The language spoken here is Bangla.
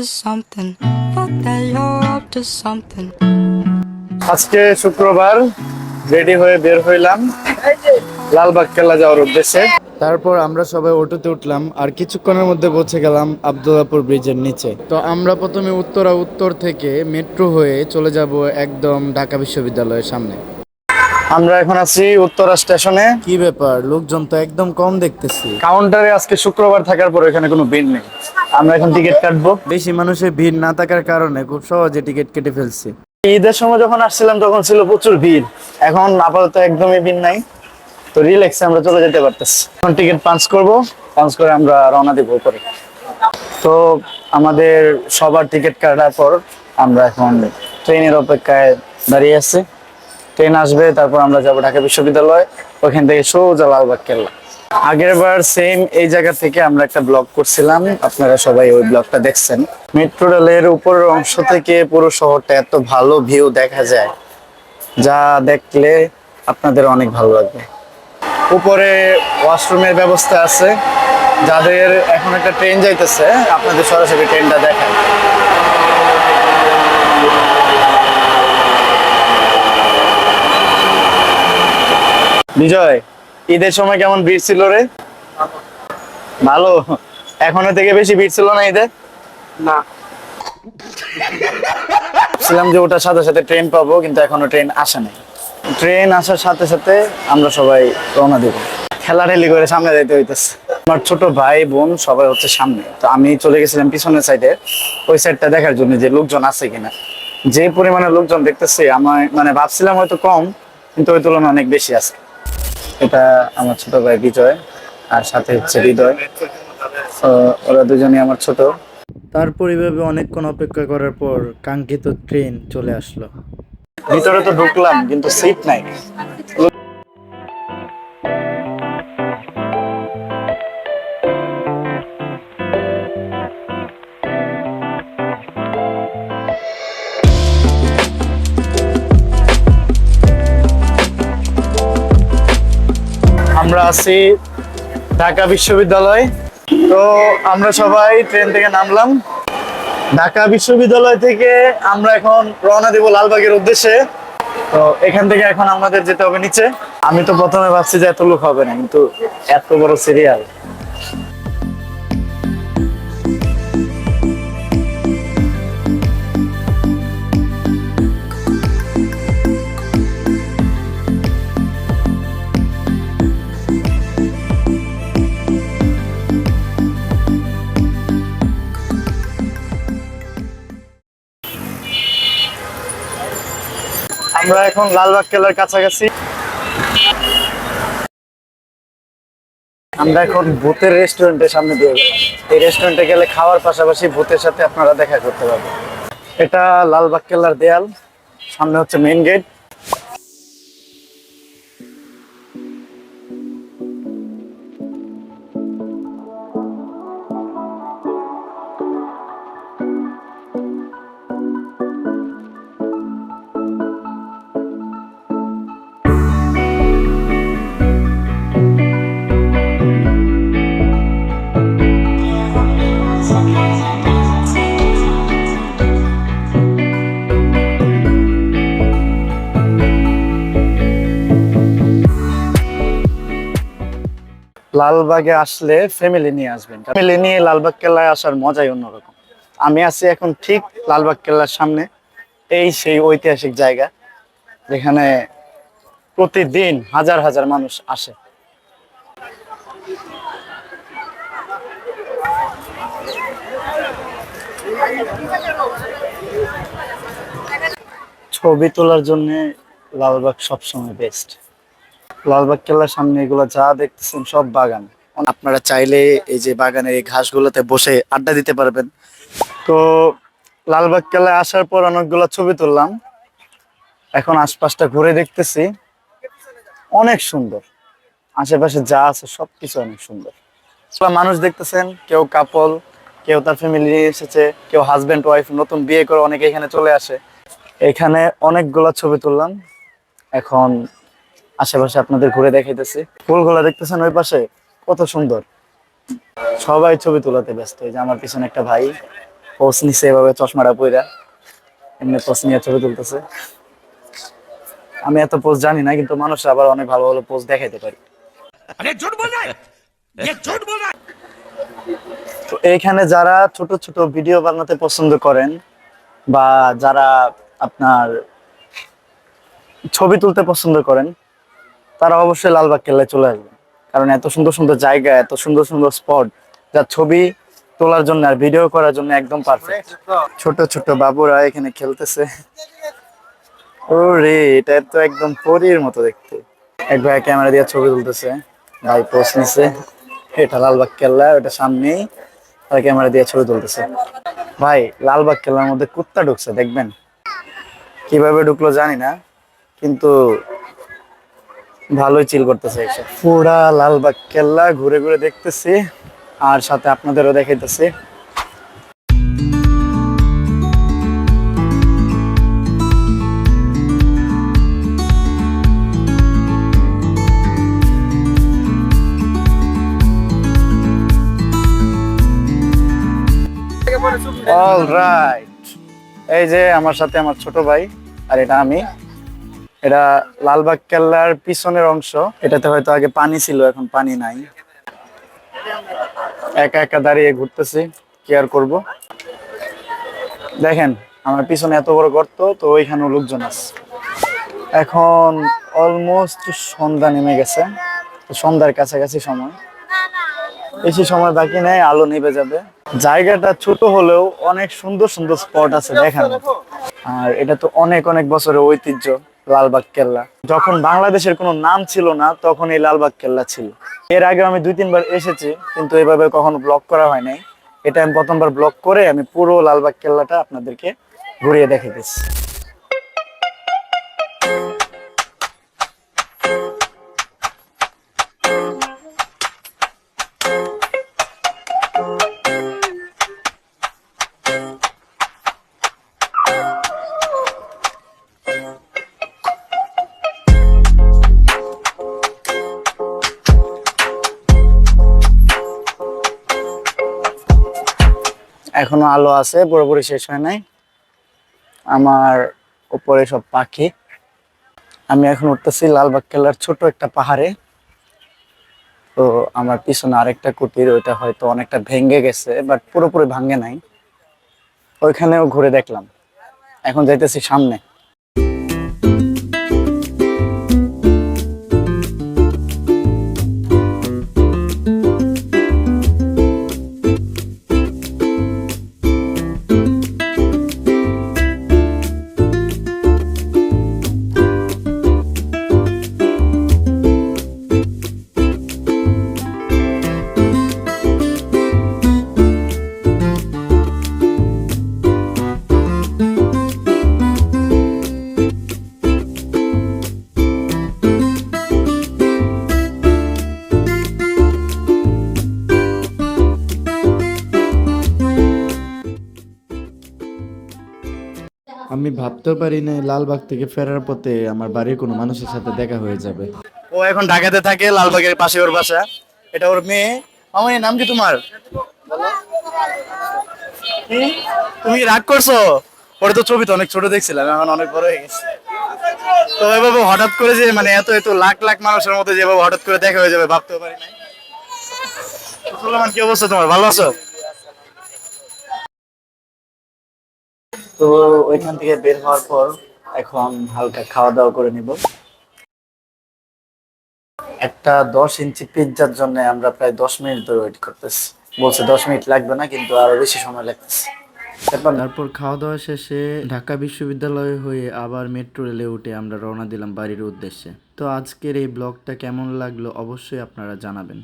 like you're up to something. Fuck that you're up to something. আজকে শুক্রবার রেডি হয়ে বের হইলাম লালবাগ কেল্লা যাওয়ার উদ্দেশ্যে তারপর আমরা সবাই অটোতে উঠলাম আর কিছুক্ষণের মধ্যে পৌঁছে গেলাম আবদুল্লাপুর ব্রিজের নিচে তো আমরা প্রথমে উত্তরা উত্তর থেকে মেট্রো হয়ে চলে যাব একদম ঢাকা বিশ্ববিদ্যালয়ের সামনে আমরা এখন আছি উত্তরা স্টেশনে। কি ব্যাপার? লোকজন তো একদম কম দেখতেছি। কাউন্টারে আজকে শুক্রবার থাকার পর এখানে কোনো ভিড় নেই। আমরা এখন টিকিট কাটবো। বেশি মানুষের ভিড় না থাকার কারণে খুব সহজে টিকিট কেটে ফেলছি। ঈদের সময় যখন আসছিলাম তখন ছিল প্রচুর ভিড়। এখন আপাতত একদমই ভিড় নাই। তো রিল্যাক্সে আমরা চলে যেতে পারতেছি। এখন টিকিট পাঞ্চ করব। পাঞ্চ করে আমরা রওনা দিব উপরে। তো আমাদের সবার টিকিট কাটার পর আমরা এখন ট্রেনের অপেক্ষায় দাঁড়িয়ে আছি। ট্রেন আসবে, তারপর আমরা যাব ঢাকা বিশ্ববিদ্যালয় ওখান থেকে সোজা লালবাগ কেল্লা। আগের বার সেম এই জায়গা থেকে আমরা একটা ব্লগ করছিলাম, আপনারা সবাই ওই ব্লগটা দেখছেন। মেট্রো রেলের উপরের অংশ থেকে পুরো শহরটা এত ভালো ভিউ দেখা যায়, যা দেখলে আপনাদের অনেক ভালো লাগবে। উপরে ওয়াশরুমের ব্যবস্থা আছে, যাদের এখন একটা ট্রেন যাইতেছে, আপনাদের সরাসরি ট্রেনটা দেখায়। বিজয় ঈদের সময় কেমন ভিড় ছিল রে? ভালো। এখনও থেকে বেশি ভিড় ছিল না ঈদে? না। ছিলাম যে ওটার সাথে সাথে ট্রেন পাবো কিন্তু এখনও ট্রেন আসে নাই। ট্রেন আসার সাথে সাথে আমরা সবাই রওনা দেব। ঠেলাঠেলি করে সামনে যেতে হইতেছে। আমার ছোট ভাই বোন সবাই হচ্ছে সামনে। তো আমি চলে গেছিলাম পিছনের সাইডে ওই সাইডটা দেখার জন্য যে লোকজন আছে কিনা। যে পরিমাণে লোকজন দেখতেছি আমার মানে ভাবছিলাম হয়তো কম কিন্তু ওই তুলনায় অনেক বেশি আছে। এটা আমার ছোট ভাই বিজয় আর সাথে হচ্ছে হৃদয়। তো ওরা দুজনই আমার ছোট। তারপর এভাবে অনেকক্ষণ অপেক্ষা করার পর কাঙ্ক্ষিত ট্রেন চলে আসলো। ভিতরে তো ঢুকলাম কিন্তু সিট নাই। আছি ঢাকা বিশ্ববিদ্যালয়। তো আমরা সবাই ট্রেন থেকে নামলাম। ঢাকা বিশ্ববিদ্যালয় থেকে আমরা এখন রওনা দেব লালবাগের উদ্দেশ্যে। তো এখান থেকে এখন আমাদের যেতে হবে নিচে। আমি তো প্রথমে ভাবছি যে এত লোক হবে না, কিন্তু এত বড় সিরিয়াল আমরা এখন লালবাগ কেলার কাছাকাছি। আমরা এখন ভূতের রেস্টুরেন্টের সামনে দিয়ে গেলাম। এই রেস্টুরেন্টে গেলে খাওয়ার পাশাপাশি ভূতের সাথে আপনারা দেখা করতে পারবেন। এটা লালবাগ কেল্লার দেয়াল, সামনে হচ্ছে মেইন গেট লালবাগে আসলে ফ্যামিলি নিয়ে আসবেন। ফ্যামিলি নিয়ে লালবাগ কেল্লায় আসার মজাই অন্যরকম। আমি আছি এখন ঠিক লালবাগ কেল্লার সামনে। এই সেই ঐতিহাসিক জায়গা, যেখানে প্রতিদিন হাজার হাজার মানুষ আসে। ছবি তোলার জন্য লালবাগ সবসময় বেস্ট লালবাগ কেল্লার সামনে এগুলো যা দেখতেছেন সব বাগান। আপনারা চাইলে এই যে বাগানের এই ঘাসগুলোতে বসে আড্ডা দিতে পারবেন। তো লালবাগ কেল্লায় আসার পর অনেকগুলো ছবি তুললাম। এখন আশপাশটা ঘুরে দেখতেছি। অনেক সুন্দর। আশেপাশে যা আছে সবকিছু অনেক সুন্দর। মানুষ দেখতেছেন, কেউ কাপল কেউ তার ফ্যামিলি নিয়ে এসেছে, কেউ হাজব্যান্ড ওয়াইফ নতুন বিয়ে করে অনেকে এখানে চলে আসে। এখানে অনেকগুলা ছবি তুললাম। এখন আশেপাশে আপনাদের ঘুরে দেখাইতেছি। ফুলগুলা দেখতেছেন ওই পাশে? কত সুন্দর। সবাই ছবি তোলাতে ব্যস্ত। এই যে আমার পিছনে একটা ভাই পোস নিছে এভাবে চশমাটা পইরা। এমনি পোস নিয়ে ছবি তুলতেছে। আমি এত পোস জানি না কিন্তু মানুষ আবার অনেক ভালো ভালো পোস দেখাইতে পারি। তো এখানে যারা ছোট ছোট ভিডিও বানাতে পছন্দ করেন বা যারা আপনার ছবি তুলতে পছন্দ করেন তারা অবশ্যই লালবাগ কেল্লায় চলে আসবে। কারণ এত সুন্দর সুন্দর জায়গা, এত সুন্দর সুন্দর স্পট, যা ছবি তোলার জন্য আর ভিডিও করার জন্য একদম পারফেক্ট ছোট ছোট বাবুরা এখানে খেলতেছে। ওরে, এটা তো একদম পরীর মতো দেখতে। এক ভাই ক্যামেরা দিয়ে ছবি তুলতেছে। ভাই পোস্ট নিছে। এটা লালবাগ কেল্লা, ওটা সামনেই আর ক্যামেরা দিয়ে ছবি তুলতেছে। ভাই, লালবাগ কেল্লার মধ্যে কুত্তা ঢুকছে, দেখবেন? কীভাবে ঢুকলো জানি না, কিন্তু ভালোই চিল করতেছে এসে। পুরা লালবাগ কেল্লা ঘুরে ঘুরে দেখতেছি, আর সাথে আপনাদেরও দেখাইতেছি। অল রাইট এই যে আমার সাথে আমার ছোট ভাই, আর এটা আমি। এটা লালবাগ কেল্লার পিছনের অংশ। এটাতে হয়তো আগে পানি ছিল, এখন পানি নাই। একা একা দাঁড়িয়ে ঘুরতেছি, কি আর করব? দেখেন, আমার পিছনে এত বড় গর্ত, তো ওইখানেও লোকজন আছে। এখন অলমোস্ট সন্ধ্যা নেমে গেছে। সন্ধ্যার কাছাকাছি সময়। বেশি সময় বাকি নেই, আলো নিভে যাবে। জায়গাটা ছোট হলেও অনেক সুন্দর সুন্দর স্পট আছে মতো। আর এটা তো অনেক অনেক বছরের ঐতিহ্য। লালবাগ কেল্লা। যখন বাংলাদেশের কোনো নাম ছিল না, তখন এই লালবাগ কেল্লা ছিল। এর আগে আমি দুই, তিনবার এসেছি, কিন্তু এভাবে কখনো ব্লক করা হয় নাই। এটা আমি প্রথমবার ব্লক করে আমি পুরো লালবাগ কেল্লাটা আপনাদেরকে ঘুরিয়ে দেখে এখনও আলো আছে, পুরোপুরি শেষ হয় নাই। আমার উপরে সব পাখি। আমি এখন উঠতেছি লালবাগ কেল্লার ছোট একটা পাহাড়ে। তো আমার পিছনে আরেকটা কুটির, ওইটা হয়তো অনেকটা ভেঙে গেছে বাট পুরোপুরি ভাঙে নাই। ওইখানেও ঘুরে দেখলাম। এখন যাইতেছি সামনে। আমি ভাবতেও পারি না লালবাগ থেকে ফেরার পথে আমার বাড়ির কোনো মানুষের সাথে দেখা হয়ে যাবে। ও এখন ঢাকাতে থাকে, লালবাগের পাশে ওর বাসা। এটা ওর মেয়ে। আমার নাম কি তোমার? তুমি রাগ করছ? ওটা তো ছবি তো অনেক ছোট দেখছিলাম, এখন অনেক বড় হয়ে গেছে। তো এভাবে হঠাৎ করে যে মানে এত এত লাখ লাখ মানুষের মধ্যে যেভাবে হঠাৎ করে দেখা হয়ে যাবে, ভাবতেও পারি নাই। কি অবস্থা তোমার? ভালো আছো? তো ওইখান থেকে বের হওয়ার পর এখন হালকা খাওয়া দাওয়া করে নিব। একটা দশ ইঞ্চি পিৎজার জন্য আমরা প্রায় দশ মিনিট ধরে ওয়েট করতেছি। বলছে দশ মিনিট লাগবে না, কিন্তু আরও বেশি সময় লাগতেছে। তারপর তারপর খাওয়া দাওয়া শেষে ঢাকা বিশ্ববিদ্যালয় হয়ে আবার মেট্রো রেলে উঠে আমরা রওনা দিলাম বাড়ির উদ্দেশ্যে। তো আজকের এই ব্লগটা কেমন লাগল অবশ্যই আপনারা জানাবেন।